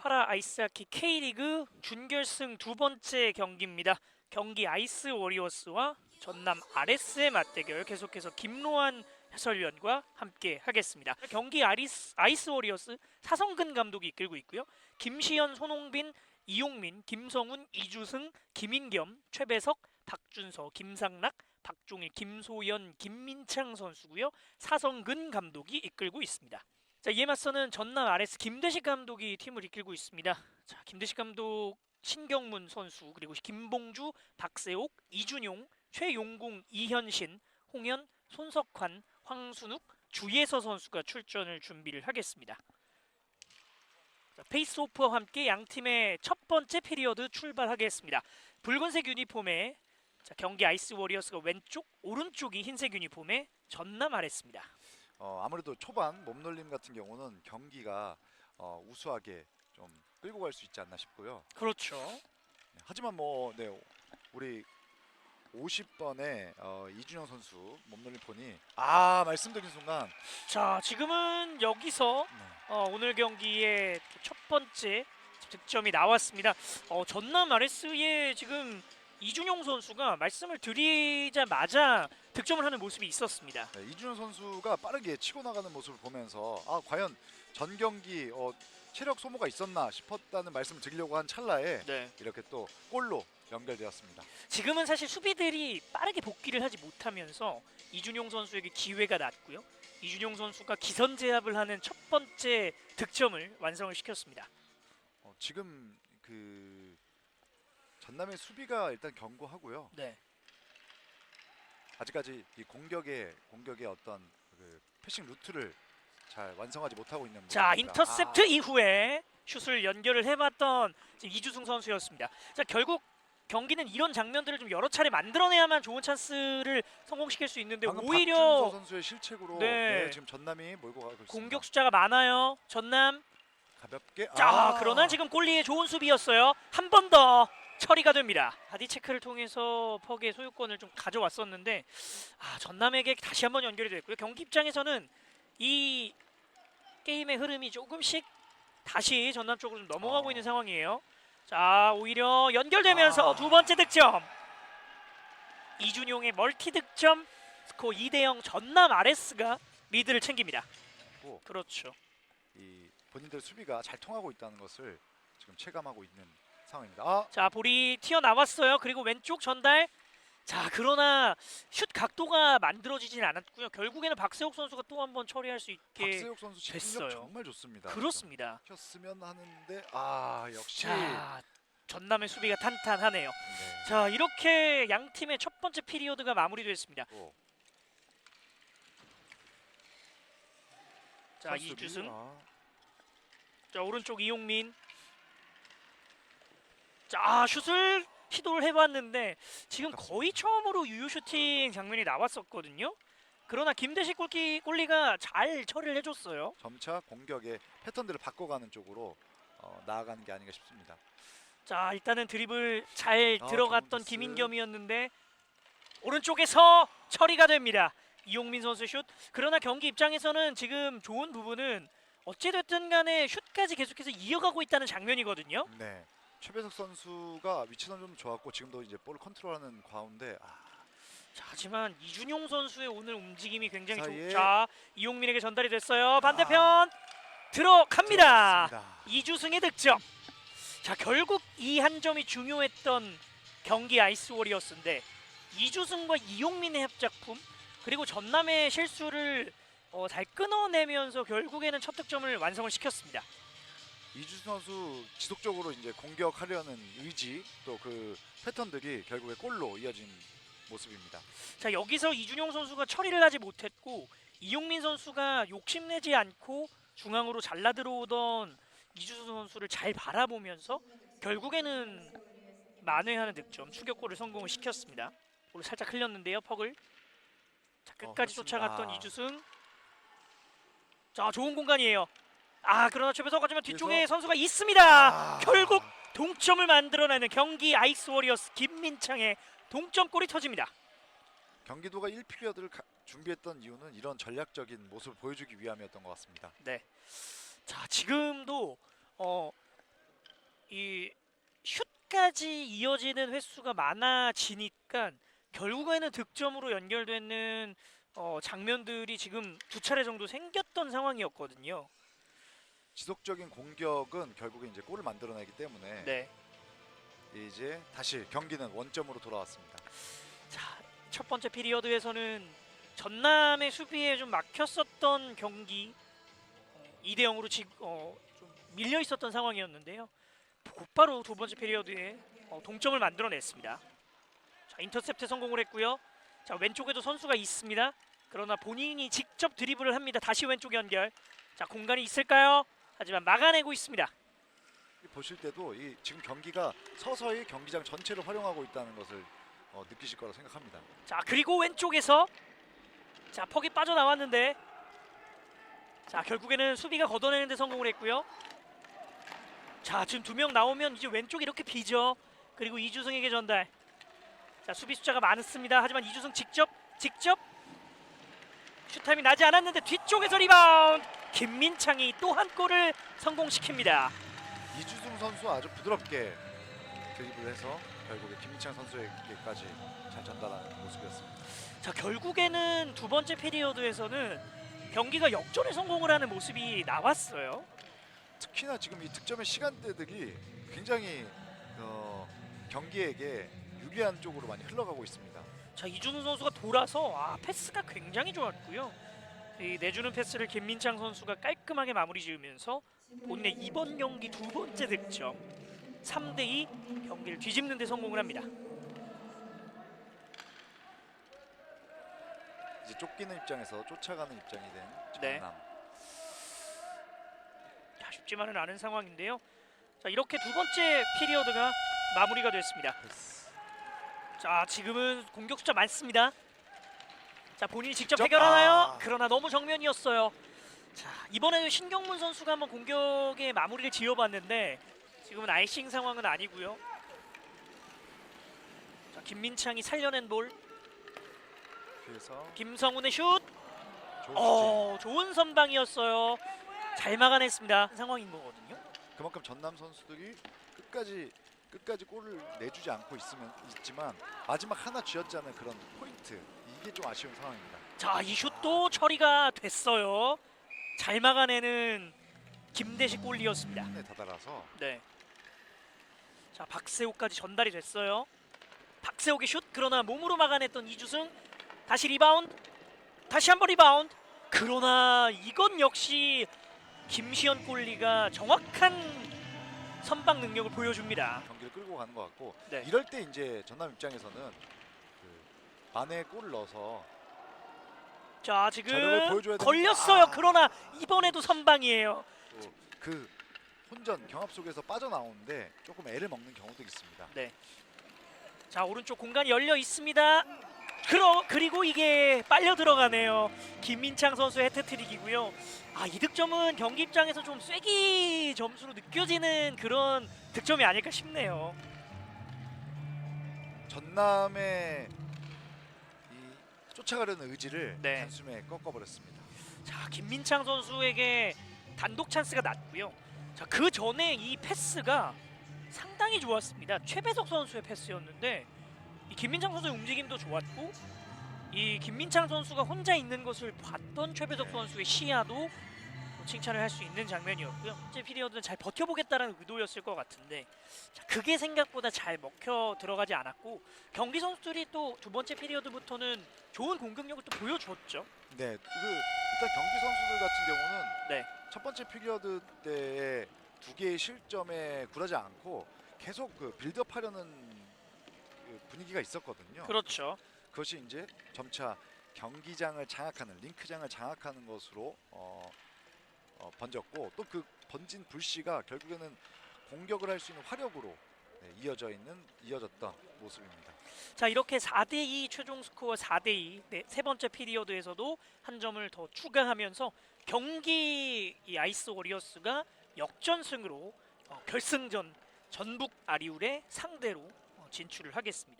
파라 아이스하키 K리그 준결승 두 번째 경기입니다. 경기 아이스 워리어스와 전남 RS의 맞대결 계속해서 김로한 해설위원과 함께 하겠습니다. 경기 아리스, 아이스 워리어스 사성근 감독이 이끌고 있고요. 김시현, 손홍빈, 이용민, 김성훈, 이주승, 김인겸, 최배석, 박준서, 김상락, 박종일, 김소연, 김민창 선수고요. 사성근 감독이 이끌고 있습니다. 자 이에 맞서는 전남 RS 김대식 감독이 팀을 이끌고 있습니다. 자 김대식 감독 신경문 선수 그리고 김봉주, 박세옥, 이준용, 최용궁, 이현신, 홍현, 손석환, 황순욱, 주예서 선수가 출전을 준비를 하겠습니다. 자, 페이스오프와 함께 양 팀의 첫 번째 피리어드 출발하겠습니다. 붉은색 유니폼에 자, 경기 아이스 워리어스가 왼쪽, 오른쪽이 흰색 유니폼에 전남 RS입니다. 어, 아무래도 초반 몸놀림 같은 경우는 경기가 어, 우수하게 좀 끌고 갈 수 있지 않나 싶고요. 그렇죠. 네, 하지만 뭐 네, 우리 50번의 어, 이준영 선수 몸놀림 보니 아 말씀드린 순간 자 지금은 여기서 네, 어, 오늘 경기의 또첫 번째 득점이 나왔습니다. 어, 전남 RS의 지금 이준용 선수가 말씀을 드리자마자 득점을 하는 모습이 있었습니다. 네, 이준영 선수가 빠르게 치고 나가는 모습을 보면서 아 과연 전 경기 어, 체력 소모가 있었나 싶었다는 말씀을 드리려고 한 찰나에 네. 이렇게 또 골로 연결되었습니다. 지금은 사실 수비들이 빠르게 복귀를 하지 못하면서 이준용 선수에게 기회가 났고요. 이준용 선수가 기선 제압을 하는 첫 번째 득점을 완성을 시켰습니다. 어, 지금 그 전남의 수비가 일단 견고하고요. 네. 아직까지 이 공격의 공격의 어떤 그 패싱 루트를 잘 완성하지 못하고 있는 자 모습입니다. 인터셉트 이후에 슛을 연결을 해봤던 지금 이주승 선수였습니다. 자 결국 경기는 이런 장면들을 좀 여러 차례 만들어내야만 좋은 찬스를 성공시킬 수 있는데 방금 오히려 박준서 선수의 실책으로 네. 네, 지금 전남이 몰고 가고 있습니다. 공격 숫자가 많아요. 전남. 가볍게 자 아, 그러나 지금 골리의 좋은 수비였어요. 한 번 더 처리가 됩니다. 바디 체크를 통해서 퍽의 소유권을 좀 가져왔었는데 아, 전남에게 다시 한번 연결이 됐고요. 경기 입장에서는 이 게임의 흐름이 조금씩 다시 전남 쪽으로 좀 넘어가고 어. 있는 상황이에요. 자 오히려 연결되면서 아. 두 번째 득점. 이준용의 멀티 득점 스코어 2대 0 전남 RS가 리드를 챙깁니다. 고 그렇죠. 이 본인들 수비가 잘 통하고 있다는 것을 지금 체감하고 있는 상황입니다. 아, 자 볼이 튀어나왔어요. 그리고 왼쪽 전달. 자 그러나 슛 각도가 만들어지진 않았고요. 결국에는 박세욱 선수가 또 한 번 처리할 수 있게 박세욱 선수 됐어요. 정말 좋습니다. 그렇습니다. 켰으면 하는데 아 역시 자 전남의 수비가 탄탄하네요. 네. 자 이렇게 양 팀의 첫 번째 피리어드가 마무리됐습니다. 또자 선수들이, 이주승, 아, 자 오른쪽 이용민. 자 슛을 시도를 해봤는데 지금 거의 처음으로 유효 슈팅 장면이 나왔었거든요. 그러나 김대식 골키 골리가 잘 처리를 해줬어요. 점차 공격의 패턴들을 바꿔가는 쪽으로 어, 나아가는 게 아닌가 싶습니다. 자 일단은 드리블 잘 아, 들어갔던 패스. 김인겸이었는데 오른쪽에서 처리가 됩니다. 이용민 선수 슛. 그러나 경기 입장에서는 지금 좋은 부분은 어찌됐든 간에 슛까지 계속해서 이어가고 있다는 장면이거든요. 네. 최배석 선수가 위치는 좀 좋았고 지금도 이제 볼 컨트롤하는 가운데 아, 자, 하지만 이준용 선수의 오늘 움직임이 굉장히 사이에- 좋. 자 이용민에게 전달이 됐어요. 반대편 들어갑니다. 들어갔습니다. 이주승의 득점. 자 결국 이 한 점이 중요했던 경기 아이스 워리어스인데 이주승과 이용민의 합작품 그리고 전남의 실수를 어, 잘 끊어내면서 결국에는 첫 득점을 완성을 시켰습니다. 이주수 선수 지속적으로 이제 공격하려는 의지 또 그 패턴들이 결국에 골로 이어진 모습입니다. 자 여기서 이준용 선수가 처리를 하지 못했고 이용민 선수가 욕심내지 않고 중앙으로 잘라 들어오던 이주수 선수를 잘 바라보면서 결국에는 만회하는 득점 추격골을 성공을 시켰습니다. 오늘 살짝 흘렸는데요 퍽을 자 끝까지 흘렸습니다. 쫓아갔던 아. 이주승 자 좋은 공간이에요. 아 그러나 최배석 하지만 뒤쪽에 그래서- 선수가 있습니다. 아. 결국 동점을 만들어내는 경기 아이스 워리어스 김민창의 동점골이 터집니다. 경기도가 1피리어드를 준비했던 이유는 이런 전략적인 모습을 보여주기 위함이었던 것 같습니다. 네. 자 지금도 어이 슛까지 이어지는 횟수가 많아지니까 결국에는 득점으로 연결되는 어, 장면들이 지금 두 차례 정도 생겼던 상황이었거든요. 지속적인 공격은 결국에 이제 골을 만들어내기 때문에 네. 이제 다시 경기는 원점으로 돌아왔습니다. 자, 첫 번째 피리어드에서는 전남의 수비에 좀 막혔었던 경기 2대 0으로 지, 어, 좀 밀려 있었던 상황이었는데요. 곧바로 두 번째 피리어드에 어, 동점을 만들어냈습니다. 자, 인터셉트 성공을 했고요. 자, 왼쪽에도 선수가 있습니다. 그러나 본인이 직접 드리블을 합니다. 다시 왼쪽 연결. 자, 공간이 있을까요? 하지만 막아내고 있습니다. 이 보실 때도 이 지금 경기가 서서히 경기장 전체를 활용하고 있다는 것을 어, 느끼실 거라 생각합니다. 자 그리고 왼쪽에서 자 퍽이 빠져나왔는데 자 결국에는 수비가 걷어내는데 성공을 했고요. 자 지금 두 명 나오면 이제 왼쪽이 이렇게 비죠. 그리고 이주승에게 전달. 자 수비 숫자가 많습니다. 하지만 이주승 직접 직접 슛타임이 나지 않았는데 뒤쪽에서 리바운드 김민창이 또 한 골을 성공시킵니다 이주승 선수 아주 부드럽게 드리블해서 결국에 김민창 선수에게까지 잘 전달하는 모습이었습니다. 자 결국에는 두 번째 피리어드에서는 경기가 역전에 성공을 하는 모습이 나왔어요 특히나 지금 이 득점의 시간대들이 굉장히 어, 경기에게 유리한 쪽으로 많이 흘러가고 있습니다. 자 이준우 선수가 돌아서 아 패스가 굉장히 좋았고요. 이 내주는 패스를 김민창 선수가 깔끔하게 마무리 지으면서 본인의 이번 경기 두 번째 득점 3대2 경기를 뒤집는 데 성공을 합니다. 이제 쫓기는 입장에서 쫓아가는 입장이 된 네. 전남. 자, 쉽지만은 않은 상황인데요. 자 이렇게 두 번째 피리어드가 마무리가 됐습니다. 자 지금은 공격 숫자 많습니다. 자 본인이 직접 직접? 해결하나요? 아. 그러나 너무 정면이었어요. 자 이번에는 신경문 선수가 한번 공격의 마무리를 지어봤는데 지금은 아이싱 상황은 아니고요. 자 김민창이 살려낸 볼, 그래서 김성훈의 슛. 좋은 슈팅. 어 좋은 선방이었어요. 잘 막아냈습니다. 상황인 거거든요. 그만큼 전남 선수들이 끝까지 끝까지 골을 내주지 않고 있으면 있지만 마지막 하나 않은 그런 포인트 이게 좀 아쉬운 상황입니다. 자 이 슛도 처리가 됐어요. 잘 막아내는 김대식 골리였습니다. 한에 다다라서 네. 자 박세호까지 전달이 됐어요. 박세호의 슛 그러나 몸으로 막아냈던 이주승 다시 리바운드 다시 한번 리바운드 그러나 이건 역시 김시현 골리가 정확한 선방 능력을 보여줍니다. 경기를 끌고 가는 것 같고 네. 이럴 때 이제 전남 입장에서는 그 만에 골을 넣어서 자 지금 걸렸어요. 아. 그러나 이번에도 선방이에요. 또그 혼전 경합 속에서 빠져나오는데 조금 애를 먹는 경우도 있습니다. 자 오른쪽 공간이 열려 있습니다. 그러, 그리고 이게 빨려 들어가네요. 김민창 선수의 해트트릭이고요. 아 이 득점은 경기 입장에서 좀 쐐기 점수로 느껴지는 그런 득점이 아닐까 싶네요. 전남의 이 쫓아가려는 의지를 네. 단숨에 꺾어버렸습니다. 자 김민창 선수에게 단독 찬스가 났고요. 자그 전에 이 패스가 상당히 좋았습니다. 최배석 선수의 패스였는데 이 김민창 선수의 움직임도 좋았고 이 김민창 선수가 혼자 있는 것을 봤던 최배석 선수의 시야도 뭐 칭찬을 할 수 있는 장면이었고요. 현재 피리어드는 잘 버텨보겠다는 의도였을 것 같은데 자, 그게 생각보다 잘 먹혀 들어가지 않았고 경기 선수들이 또 두 번째 피리어드부터는 좋은 공격력을 또 보여줬죠. 네, 그 일단 경기 선수들 같은 경우는 네. 첫 번째 피리어드 때의 두 개의 실점에 굴하지 않고 계속 그 빌드업하려는 그 분위기가 있었거든요. 그렇죠. 그것이 이제 점차 경기장을 장악하는 링크장을 장악하는 것으로 어, 어, 번졌고 또 그 번진 불씨가 결국에는 공격을 할 수 있는 화력으로 네, 이어져 있는 이어졌던 모습입니다. 자 이렇게 4대2 최종 스코어 4대2 네, 세 번째 피리어드에서도 한 점을 더 추가하면서 경기 이 아이스 워리어스가 역전승으로 어, 결승전 전북 아리울의 상대로 어, 진출을 하겠습니다.